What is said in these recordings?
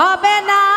হবে না।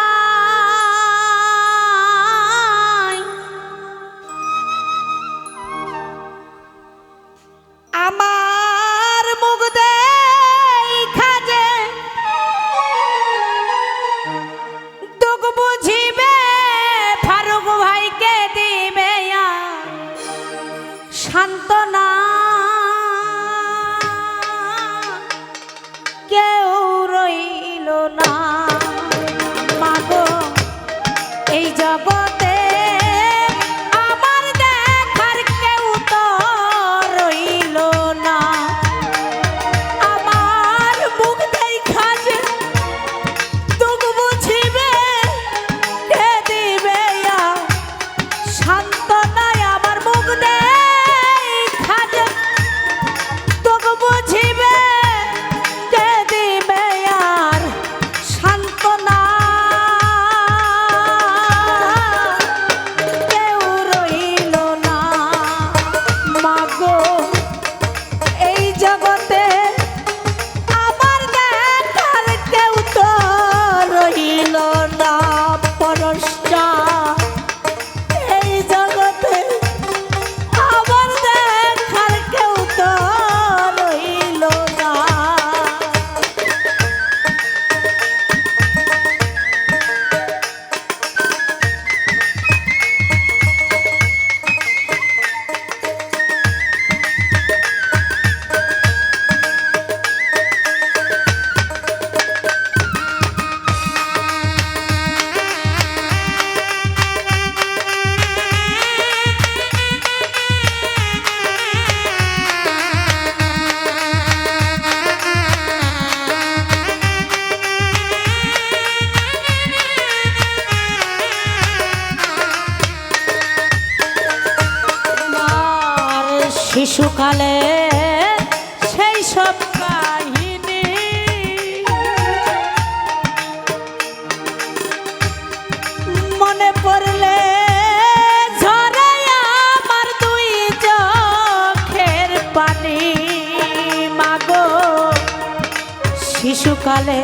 শিশুকালে সেই সব কাহিনী। মনে পড়লে আমার পানি। শিশুকালে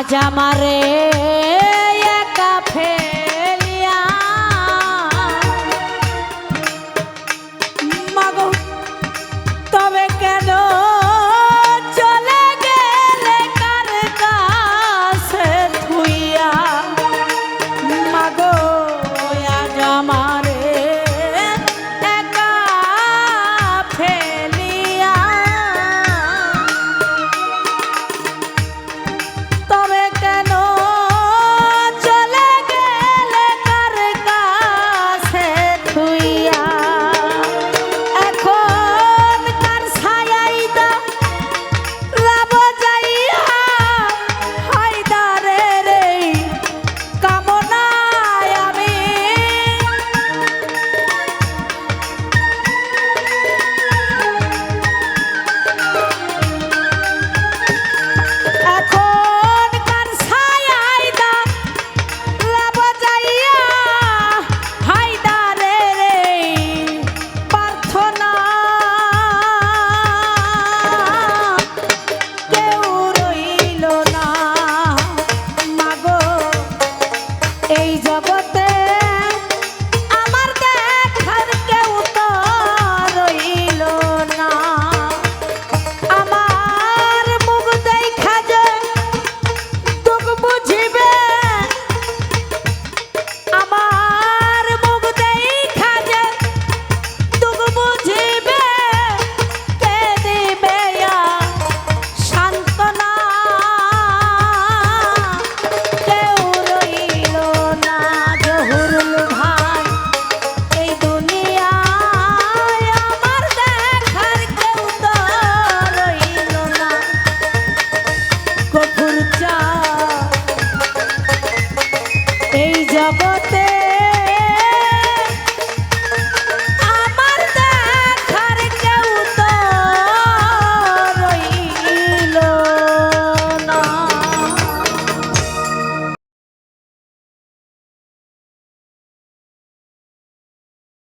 রাজা মারে। জগতে